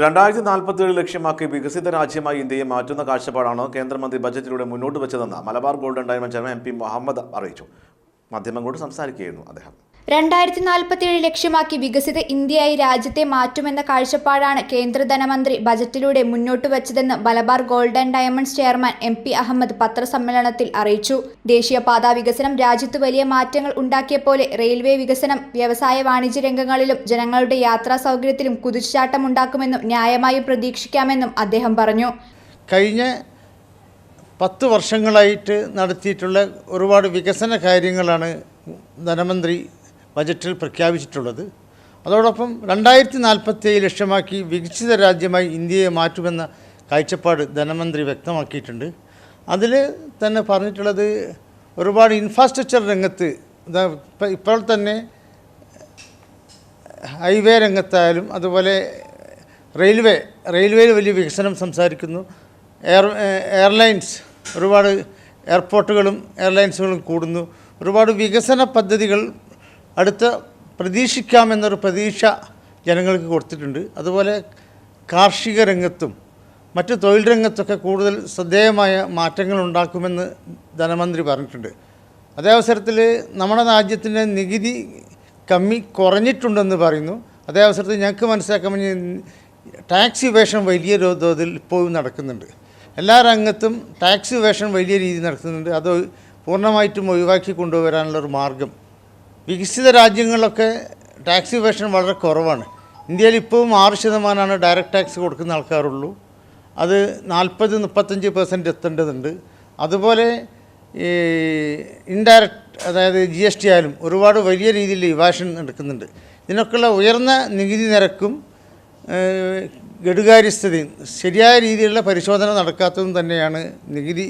രണ്ടായിരത്തി നാൽപ്പത്തിയേഴ് ലക്ഷ്യമാക്കി വികസിത രാജ്യമായി ഇന്ത്യയെ മാറ്റുന്ന കാഴ്ചപ്പാടാണ് കേന്ദ്രമന്ത്രി ബജറ്റിലൂടെ മുന്നോട്ട് വെച്ചതെന്ന് Malabar golden diamond chairman M P Muhammad അറിയിച്ചു. മാധ്യമങ്ങളോട് സംസാരിക്കുകയായിരുന്നു അദ്ദേഹം. രണ്ടായിരത്തി നാൽപ്പത്തിയേഴ് ലക്ഷ്യമാക്കി വികസിത ഇന്ത്യയായി രാജ്യത്തെ മാറ്റുമെന്ന കാഴ്ചപ്പാടാണ് കേന്ദ്ര ധനമന്ത്രി ബജറ്റിലൂടെ മുന്നോട്ട് വച്ചതെന്ന് Malabar gold and diamonds chairman M P Ahmed പത്രസമ്മേളനത്തിൽ അറിയിച്ചു. ദേശീയപാതാ വികസനം രാജ്യത്ത് വലിയ മാറ്റങ്ങൾ ഉണ്ടാക്കിയ പോലെ റെയിൽവേ വികസനം വ്യവസായ വാണിജ്യ രംഗങ്ങളിലും ജനങ്ങളുടെ യാത്രാ സൗകര്യത്തിലും കുതിച്ചുചാട്ടമുണ്ടാക്കുമെന്നും ന്യായമായും പ്രതീക്ഷിക്കാമെന്നും അദ്ദേഹം പറഞ്ഞു. കഴിഞ്ഞ പത്ത് വർഷങ്ങളായിട്ട് നടത്തിയിട്ടുള്ള ഒരുപാട് വികസന കാര്യങ്ങളാണ് ധനമന്ത്രി ബജറ്റിൽ പ്രഖ്യാപിച്ചിട്ടുള്ളത്. അതോടൊപ്പം രണ്ടായിരത്തി നാൽപ്പത്തേഴ് ലക്ഷ്യമാക്കി വികസിത രാജ്യമായി ഇന്ത്യയെ മാറ്റുമെന്ന കാഴ്ചപ്പാട് ധനമന്ത്രി വ്യക്തമാക്കിയിട്ടുണ്ട്. അതിൽ തന്നെ പറഞ്ഞിട്ടുള്ളത് ഒരുപാട് ഇൻഫ്രാസ്ട്രക്ചർ രംഗത്ത് ഇപ്പോൾ തന്നെ ഹൈവേ രംഗത്തായാലും അതുപോലെ റെയിൽവേ റെയിൽവേയിൽ വലിയ വികസനം സംസാരിക്കുന്നു. എയർ എയർലൈൻസ് ഒരുപാട് എയർപോർട്ടുകളും എയർലൈൻസുകളും കൂടുന്നു. ഒരുപാട് വികസന പദ്ധതികൾ അടുത്ത പ്രതീക്ഷിക്കാമെന്നൊരു പ്രതീക്ഷ ജനങ്ങൾക്ക് കൊടുത്തിട്ടുണ്ട്. അതുപോലെ കാർഷിക രംഗത്തും മറ്റ് തൊഴിൽ രംഗത്തൊക്കെ കൂടുതൽ ശ്രദ്ധേയമായ മാറ്റങ്ങൾ ഉണ്ടാക്കുമെന്ന് ധനമന്ത്രി പറഞ്ഞിട്ടുണ്ട്. അതേ അവസരത്തിൽ നമ്മുടെ രാജ്യത്തിന്റെ നികുതി കമ്മി കുറഞ്ഞിട്ടുണ്ടെന്ന് പറയുന്നു. അതേ അവസരത്തിൽ ഞങ്ങൾക്ക് മനസ്സിലാക്കാൻ ടാക്സ് ഇവേഷൻ വലിയ തോതിൽ ഇപ്പോഴും നടക്കുന്നുണ്ട്. എല്ലാ രംഗത്തും ടാക്സ് ഇവേഷൻ വലിയ രീതിയിൽ നടക്കുന്നുണ്ട്. അത് പൂർണമായിട്ടും ഒഴിവാക്കി കൊണ്ടുവരാനുള്ളൊരു മാർഗം വികസിത രാജ്യങ്ങളിലൊക്കെ ടാക്സ് ഇവേഷൻ വളരെ കുറവാണ്. ഇന്ത്യയിൽ ഇപ്പോഴും ആറ് ശതമാനമാണ് ഡയറക്റ്റ് ടാക്സ് കൊടുക്കുന്ന ആൾക്കാരുള്ളൂ. അത് നാൽപ്പത് മുപ്പത്തഞ്ച് പെർസെന്റ് എത്തേണ്ടതുണ്ട്. അതുപോലെ ഈ ഇൻഡയറക്റ്റ് അതായത് ജി എസ് ടി ആയാലും ഒരുപാട് വലിയ രീതിയിൽ ഇവാഷൻ നടക്കുന്നുണ്ട് ഇതിനൊക്കെയുള്ള ഉയർന്ന നികുതി നിരക്കും ഗഡുകാര്യസ്ഥതയും ശരിയായ രീതിയിലുള്ള പരിശോധന നടക്കാത്തതും തന്നെയാണ് നികുതി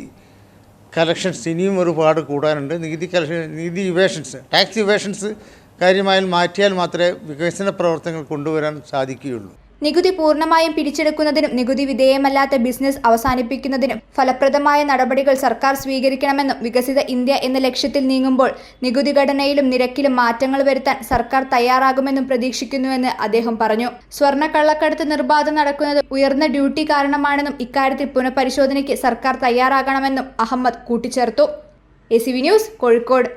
കളക്ഷൻസ് ഇനിയും ഒരുപാട് കൂടാനുണ്ട്. നികുതി കലക്ഷൻ നികുതി ഇവേഷൻസ് ടാക്സ് ഇവേഷൻസ് കാര്യമായി മാറ്റിയാൽ മാത്രമേ വികസന പ്രവർത്തനങ്ങൾ കൊണ്ടുവരാൻ സാധിക്കുകയുള്ളൂ. നികുതി പൂർണമായും പിടിച്ചെടുക്കുന്നതിനും നികുതി വിധേയമല്ലാത്ത ബിസിനസ് അവസാനിപ്പിക്കുന്നതിനും ഫലപ്രദമായ നടപടികൾ സർക്കാർ സ്വീകരിക്കണമെന്നും വികസിത ഇന്ത്യ എന്ന ലക്ഷ്യത്തിൽ നീങ്ങുമ്പോൾ നികുതി ഘടനയിലും നിരക്കിലും മാറ്റങ്ങൾ വരുത്താൻ സർക്കാർ തയ്യാറാകുമെന്നും പ്രതീക്ഷിക്കുന്നുവെന്ന് അദ്ദേഹം പറഞ്ഞു. സ്വർണ കള്ളക്കടത്ത് നിർബാധം നടക്കുന്നത് ഉയർന്ന ഡ്യൂട്ടി കാരണമാണെന്നും ഇക്കാര്യത്തിൽ പുനഃപരിശോധനയ്ക്ക് സർക്കാർ തയ്യാറാകണമെന്നും അഹമ്മദ് കൂട്ടിച്ചേർത്തു. A news Kozhikode.